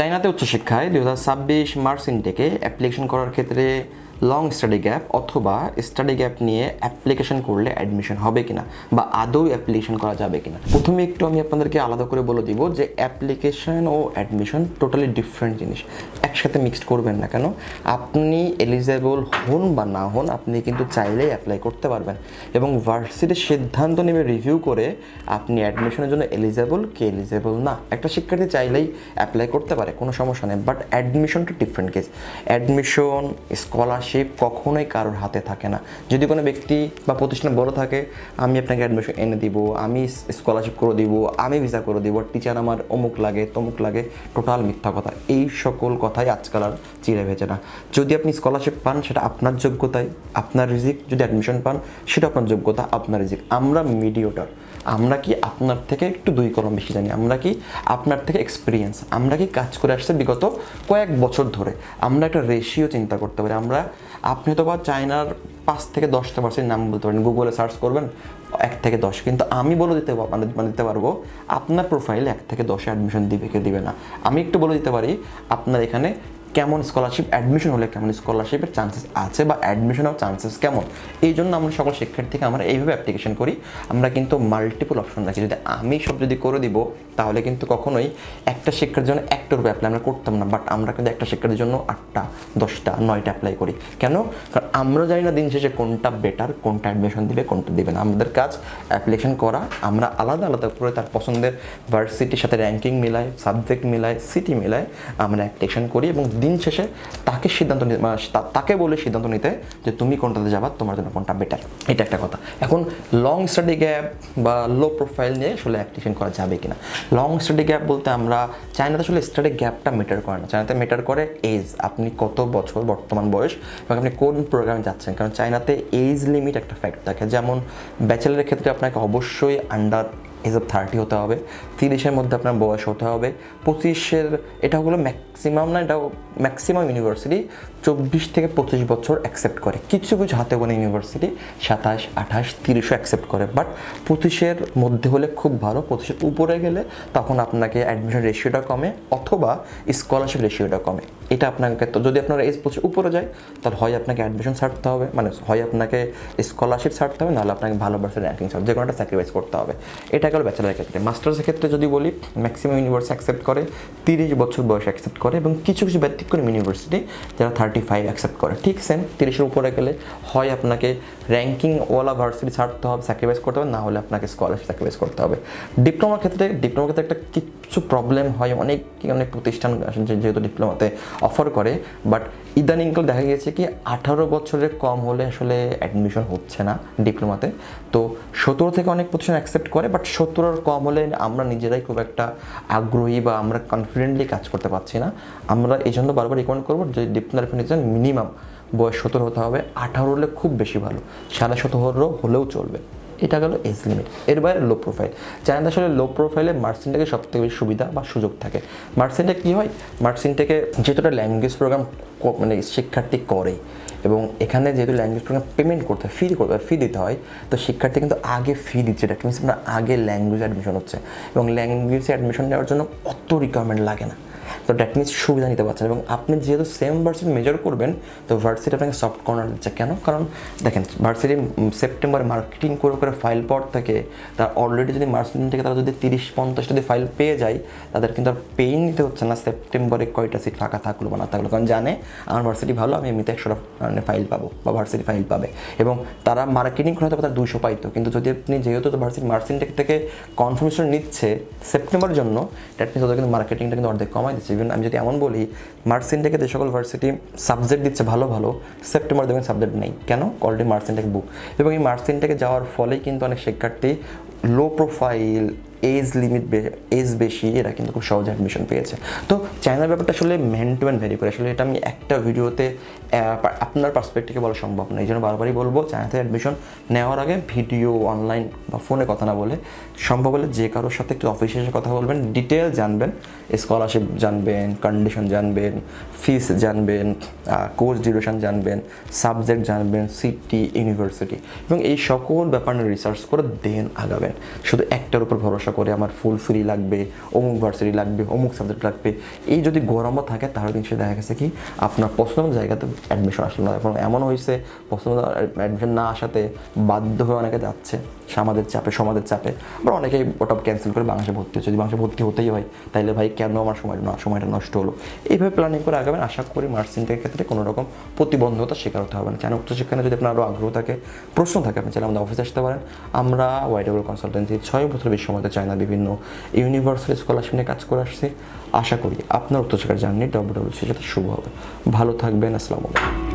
চায়নাতে উচ্চশিক্ষায় দুই হাজার ছাব্বিশ মার্চ ইনটেকে অ্যাপ্লিকেশন করার ক্ষেত্রে লং স্টাডি গ্যাপ অথবা স্টাডি গ্যাপ নিয়ে অ্যাপ্লিকেশন করলে অ্যাডমিশন হবে কিনা বা আদৌ অ্যাপ্লিকেশন করা যাবে কিনা। প্রথমে একটু আমি আপনাদেরকে আলাদা করে বলে দিব যে অ্যাপ্লিকেশন ও অ্যাডমিশন টোটালি ডিফারেন্ট জিনিস। একসাথে মিক্সড করবেন না কেন? আপনি এলিজেবল হন বা না হন, আপনি কিন্তু চাইলেই অ্যাপ্লাই করতে পারবেন। এবং ভার্সিটির সিদ্ধান্ত নেবে রিভিউ করে আপনি অ্যাডমিশনের জন্য এলিজেবল কি এলিজেবল না। একটা শিক্ষার্থী চাইলেই অ্যাপ্লাই করতে পারে, কোনো সমস্যা নেই। But admission two different case admission scholarship কখনোই কারোর হাতে থাকে না। যদি কোনো ব্যক্তি বা প্রতিষ্ঠান বড় থাকে, আমি আপনাকে অ্যাডমিশন এনে দিব, আমি স্কলারশিপ করে দিব, আমি ভিসা করে দিব টিচার আমার অমুক লাগে, তমুক লাগে টোটাল মিথ্যা কথা। এই সকল কথাই আজকাল আর চিড়ে ভেজে না। যদি আপনি স্কলারশিপ পান, সেটা আপনার যোগ্যতায়, আপনার রিজিক। যদি অ্যাডমিশন পান, সেটা আপনার যোগ্যতা, আপনার রিজিক। আমরা মিডিওটার আমরা কি আপনার থেকে একটু দুই কলম বেশি জানি? আমরা কি আপনার থেকে এক্সপিরিয়েন্স আমরা কি কাজ করে আসছে বিগত কয়েক বছর ধরে? আমরা একটা রেশিও চিন্তা করতে পারি। আমরা আপনি তো বা চায়নার পাঁচ থেকে দশটা পার্সেন্ট নাম বলতে পারেন গুগলে সার্চ করবেন, এক থেকে দশ। কিন্তু আমি বলে দিতে মানে মানে দিতে পারব, আপনার প্রোফাইল এক থেকে দশে অ্যাডমিশন দিবে কে দিবে না। আমি একটু বলে দিতে পারি, আপনার এখানে কেমন স্কলারশিপ অ্যাডমিশন হলে কেমন স্কলারশিপের চান্সেস আছে বা অ্যাডমিশন হওয়ার চান্সেস কেমন? এই জন্য আমরা সকল শিক্ষার্থীকে আমরা এইভাবে অ্যাপ্লিকেশন করি। আমরা কিন্তু মাল্টিপল অপশন রাখি। যদি আমি সব যদি করে দিব, তাহলে কিন্তু কখনোই একটা শিক্ষার জন্য একটার উপরে অ্যাপ্লাই আমরা করতাম না। বাট আমরা কিন্তু একটা শিক্ষার্থীর জন্য আটটা, দশটা, নয়টা অ্যাপ্লাই করি। কেন? কারণ আমরা জানি না দিন শেষে কোনটা বেটার কোনটা অ্যাডমিশন দিবে, কোনটা দিবে না। আমাদের কাজ অ্যাপ্লিকেশন করা। আমরা আলাদা আলাদা করে তার পছন্দের ভার্সিটির সাথে র্যাঙ্কিং মিলায় সাবজেক্ট মিলায় সিটি মিলায় আমরা অ্যাপ্লিকেশন করি এবং দিন শেষে তাকে সিদ্ধান্ত নিতে মানে তাকে বলে সিদ্ধান্ত নিতে যে তুমি কোনটাতে যাবা, তোমার জন্য কোনটা বেটার এটা একটা কথা। এখন লং স্টাডি গ্যাপ বা লো প্রোফাইল নিয়ে আসলে অ্যাপ্লিকেশন করা যাবে কিনা? লং স্টাডি গ্যাপ বলতে আমরা চায়নাতে আসলে স্টাডি গ্যাপটা মেটার করে না। চায়নাতে মেটার করে এজ আপনি কত বছর বর্তমান বয়স এবং আপনি কোন প্রোগ্রামে যাচ্ছেন? কারণ চায়নাতে এজ লিমিট একটা ফ্যাক্ট থাকে। যেমন ব্যাচেলারের ক্ষেত্রে আপনাকে অবশ্যই আন্ডার এজ অফ থার্টি হতে হবে, তিরিশের মধ্যে আপনার বয়স হতে হবে, পঁচিশের, এটা হলো ম্যাক্সিমাম না এটা ম্যাক্সিমাম ইউনিভার্সিটি চব্বিশ থেকে পঁচিশ বছর অ্যাকসেপ্ট করে। কিছু কিছু হাতে গোনা ইউনিভার্সিটি সাতাশ, আঠাশ, তিরিশও অ্যাকসেপ্ট করে বাট পঁচিশের মধ্যে হলে খুব ভালো, পঁচিশের উপরে গেলে তখন আপনাকে অ্যাডমিশন রেশিওটা কমে অথবা স্কলারশিপ রেশিওটা কমে। এটা আপনাকে তো, যদি আপনার এজ পঁচিশ উপরে যায়, তাহলে হয় আপনাকে অ্যাডমিশন ছাড়তে হবে মানে হয় আপনাকে স্কলারশিপ ছাড়তে হবে, নাহলে আপনাকে ভালো পার্সেন্ট র্যাঙ্কিং ছাড়তে যে কোনো একটা স্যাক্রিফাইস করতে হবে। এটা গেল ব্যাচেলারের ক্ষেত্রে। মাস্টার্সের ক্ষেত্রে যদি বলি ম্যাক্সিমাম ইউনিভার্সিটি অ্যাকসেপ্ট করে, তিরিশ বছর বয়স অ্যাকসেপ্ট করে এবং কিছু কিছু ব্যতিক্রম ইউনিভার্সিটি যারা থার্টি ফাইভ অ্যাকসেপ্ট করে। ঠিক সেম তিরিশের উপরে গেলে হয় আপনাকে র্যাঙ্কিং ওয়ালা ভার্সিটি ছাড়তে হবে স্যাক্রিফাইস করতে হবে, না হলে আপনাকে স্কলারশিপ স্যাক্রিফাইস করতে হবে। ডিপ্লোমার ক্ষেত্রে ডিপ্লোমার ক্ষেত্রে একটা কিছু প্রবলেম হয়, অনেক অনেক প্রতিষ্ঠান যেহেতু ডিপ্লোমাতে অফার করে বাট ইদানিংকাল দেখা গিয়েছে কি আঠারো বছরের কম হলে আসলে অ্যাডমিশন হচ্ছে না ডিপ্লোমাতে তো সতেরো থেকে অনেক প্রতিষ্ঠান অ্যাকসেপ্ট করে বাট সতেরোর কম হলে আমরা নিজেরাই খুব একটা আগ্রহী বা আমরা কনফিডেন্টলি কাজ করতে পারছি না। আমরা এই জন্য বারবার রিকমেন্ড করব যে ডিপ্লোমার নিতে মিনিমাম বয়স সতেরো হতে হবে। আঠারো হলে খুব বেশি ভালো। সাড়ে সতেরো হলেও চলবে। এটা গেল এজ লিমিট এর বাইরে লো প্রোফাইল চায়নাতে আসলে লো প্রোফাইলে মার্সিনটাকে সব থেকে বেশি সুবিধা বা সুযোগ থাকে। মার্সিনটা কী হয়? মার্সিনটাকে যেহেতু একটা ল্যাঙ্গুয়েজ প্রোগ্রাম মানে শিক্ষার্থী করে এবং এখানে যেহেতু ল্যাঙ্গুয়েজ প্রোগ্রাম পেমেন্ট করতে হয় ফি করতে হয় ফি দিতে হয়, তো শিক্ষার্থী কিন্তু আগে ফি দিচ্ছে। এটা মিনস আপনার আগে ল্যাঙ্গুয়েজ অ্যাডমিশন হচ্ছে। এবং ল্যাঙ্গুয়েজে অ্যাডমিশন নেওয়ার জন্য অত রিকোয়ারমেন্ট লাগে না। তো দ্যাট মিনস সুবিধা নিতে পারছেন। এবং আপনি যেহেতু সেম ভার্সিটি মেজর করবেন, তো ভার্সিটি আপনাকে সফট কর্নার দিচ্ছে। কেন? কারণ দেখেন ভার্সিটি সেপ্টেম্বরে মার্কেটিং করে করে ফাইল পর থেকে তার অলরেডি যদি মার্কেটিং থেকে, তারা যদি তিরিশ, পঞ্চাশ যদি ফাইল পেয়ে যায়, তাদের কিন্তু আর পেইন নিতে হচ্ছে না। সেপ্টেম্বরে কয়টা সিট ফাঁকা থাকল বা না থাকল? কারণ জানে, আমার ভার্সিটি ভালো, আমি এমনিতে একশোটা মানে ফাইল পাবো বা ভার্সিটি ফাইল পাবে। এবং তারা মার্কেটিং করে হয়তো তারা দুশো পাইতো। কিন্তু যদি আপনি যেহেতু ভার্সিটি মার্সিনটেক থেকে কনফার্মেশন নিচ্ছে সেপ্টেম্বরের জন্য দ্যাট মিনস ওদের কিন্তু মার্কেটিংটা কিন্তু অর্ধেক কমাই দিচ্ছে। ইভেন আমি যদি এমন বলি মার্সিনটেকে যে সকল ভার্সিটি সাবজেক্ট দিচ্ছে ভালো ভালো সেপ্টেম্বর দেখবেন সাবজেক্ট নেই। কেন? অলরেডি মার্সিনটেক বুক এবং এই মার্সিনটেকে যাওয়ার ফলেই কিন্তু অনেক শিক্ষার্থী low profile age limit age বেশি, এরা কিন্তু খুব সহজে অ্যাডমিশন পেয়েছে। তো চায়নার ব্যাপারটা আসলে ম্যান টু ম্যান ভ্যারি করে আসলে এটা আমি একটা ভিডিওতে আপনার পার্সপেক্টিভে বলা সম্ভব না। এই জন্য বারবারই বলব চায়নাতে অ্যাডমিশন নেওয়ার আগে ভিডিও অনলাইন বা ফোনে কথা না বলে, সম্ভব হলে যে কারোর সাথে একটু অফিসে এসে কথা বলবেন ডিটেল জানবেন স্কলারশিপ জানবেন কন্ডিশন জানবেন ফিস জানবেন কোর্স ডিউরেশন জানবেন সাবজেক্ট জানবেন সিটি ইউনিভার্সিটি এবং এই সকল ব্যাপার নিয়ে রিসার্চ করে দেন আগাবেন। পারবেন শুধু একটার উপর ভরসা করে আমার ফুল ফ্রি লাগবে, অমুক ভার্সিটি লাগবে, অমুক সাবজেক্ট লাগবে। এই যদি গরমও থাকে, তাহলে কিন্তু দেখা গেছে কি, আপনার পছন্দ জায়গাতে অ্যাডমিশন আসলো না। এখন এমন হয়েছে, পছন্দ অ্যাডমিশন না আসাতে বাধ্য হয়ে অনেকে যাচ্ছে, সমাজের চাপে সমাজের চাপে। আবার অনেকেই ওটা ক্যান্সেল করে বাংলাদেশে ভর্তি হচ্ছে। যদি বাংলাদেশে ভর্তি হতেই হয়, তাইলে ভাই কেন আমার সময় না, সময়টা নষ্ট হলো? এইভাবে প্ল্যানিং করে আগাবেন। আশা করি মার্সিনটের ক্ষেত্রে কোনো রকম প্রতিবন্ধকতা শিকার হতে হবে না। কেন? উচ্চশিক্ষা যদি আপনার আরও আগ্রহ থাকে, প্রশ্ন থাকে, আপনি চাইলে আমাদের অফিসে আসতে পারেন। আমরা ওয়াইডেবল কনসালটেন্সি ছয় বছর বেশি সময় চায়না বিভিন্ন ইউনিভার্সাল স্কলারশিপ নিয়ে কাজ করে আসছে। আশা করি আপনার উত্তর জার্নি ডব্লিউ যাতে শুভ হবে। ভালো থাকবেন, আসসালামু আলাইকুম।